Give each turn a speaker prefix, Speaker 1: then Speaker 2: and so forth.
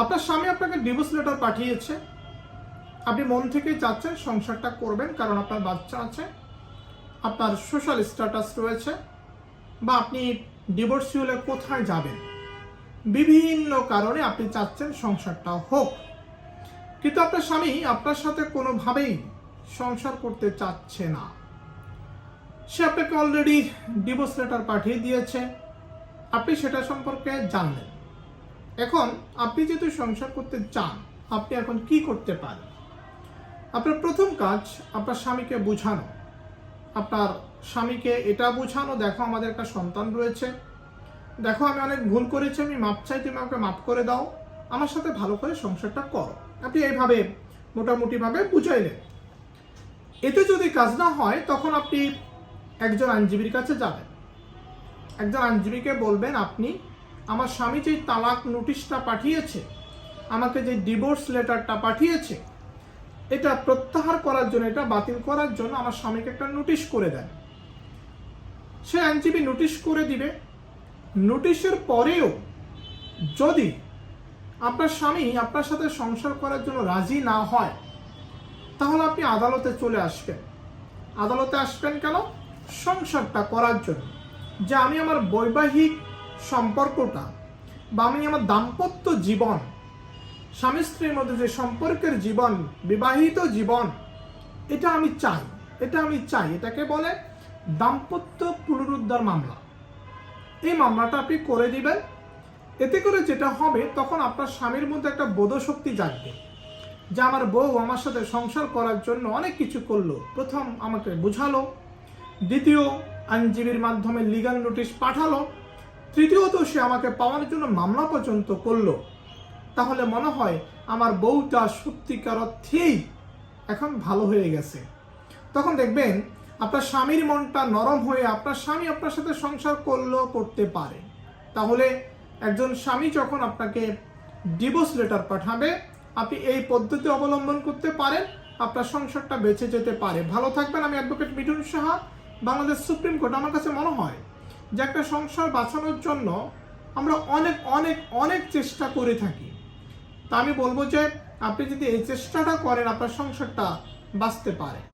Speaker 1: আপনার স্বামী আপনাকে ডিভোর্স লেটার পাঠিয়েছে। আপনি মন থেকে চাচ্ছেন সংসারটা করবেন, কারণ আপনার বাচ্চা আছে, আপনার সোশ্যাল স্ট্যাটাস রয়েছে, বা আপনি ডিভোর্সি হলে কোথায় যাবেন? বিভিন্ন কারণে আপনি চাচ্ছেন সংসারটা হোক। কিন্তু আপনার স্বামী আপনার সাথে কোনোভাবেই সংসার করতে চাচ্ছে না। সে আপনাকে অলরেডি ডিভোর্স লেটার পাঠিয়ে দিয়েছে। আপনি সেটা সম্পর্কে জানলেন। এখন আপনি যেহেতু সংসার করতে চান, আপনি এখন কি করতে পারেন? আপনার প্রথম কাজ আপনার স্বামীকে বোঝানো। আপনার স্বামীকে এটা বোঝানো, দেখো আমাদের একটা সন্তান রয়েছে। দেখো আমি অনেক ভুল করেছি, আমি মাপ চাই, তুমি আমাকে মাপ করে দাও। আমার সাথে ভালো করে সংসারটা করো। আপনি এইভাবে মোটামুটিভাবে বুঝাইলেন। এতে যদি কাজ না হয়, তখন আপনি একজন আইনজীবীর কাছে যাবেন। একজন আইনজীবীকে বলবেন, আপনি আমার স্বামী যে তালাক নোটিশটা পাঠিয়েছে, আমাকে যে ডিভোর্স লেটারটা পাঠিয়েছে, এটা প্রত্যাহার করার জন্য, এটা বাতিল করার জন্য আমার স্বামীকে একটা নোটিশ করে দেন সে আইনজীবী নোটিশ করে দিবে। নোটিশের পরেও যদি আপনার স্বামী আপনার সাথে সংসার করার জন্য রাজি না হয়, তাহলে আপনি আদালতে চলে আসবেন। আদালতে আসবেন কেন? সংসারটা করার জন্য। যে আমি আমার বৈবাহিক সম্পর্কটা বা আমি আমার দাম্পত্য জীবন, স্বামী স্ত্রীর মধ্যে যে সম্পর্কের জীবন, বিবাহিত জীবন, এটা আমি চাই, এটা আমি চাই। এটাকে বলে দাম্পত্য পুনরুদ্ধার মামলা। এই মামলাটা আপনি করে দিবেন। এতে করে যেটা হবে, তখন আপনার স্বামীর মধ্যে একটা বোধশক্তি জাগবে যে আমার বউ আমার সাথে সংসার করার জন্য অনেক কিছু করল। প্রথম আমাকে বুঝালো, দ্বিতীয় আইনজীবীর মাধ্যমে লিগাল নোটিশ পাঠালো। তৃতীয়ত সে আমাকে পাওয়ার জন্য মামলা পর্যন্ত করল। তাহলে মনে হয় আমার বউটা সত্যিকার অর্থেই এখন ভালো হয়ে গেছে। তখন দেখবেন আপনার স্বামীর মনটা নরম হয়ে আপনার স্বামী আপনার সাথে সংসার করলেও করতে পারে। তাহলে একজন স্বামী যখন আপনাকে ডিভোর্স লেটার পাঠাবে, আপনি এই পদ্ধতি অবলম্বন করতে পারেন, আপনার সংসারটা বেঁচে যেতে পারে। ভালো থাকবেন, আমি advocate Mithun Saha, Bangladesh Supreme Court. আমার কাছে মনে হয় যে একটা সংসার বাঁচানোর জন্য আমরা অনেক অনেক অনেক চেষ্টা করে থাকি। তা আমি বলব যে আপনি যদি এই চেষ্টাটা করেন, আপনার সংসারটা বাঁচতে পারে।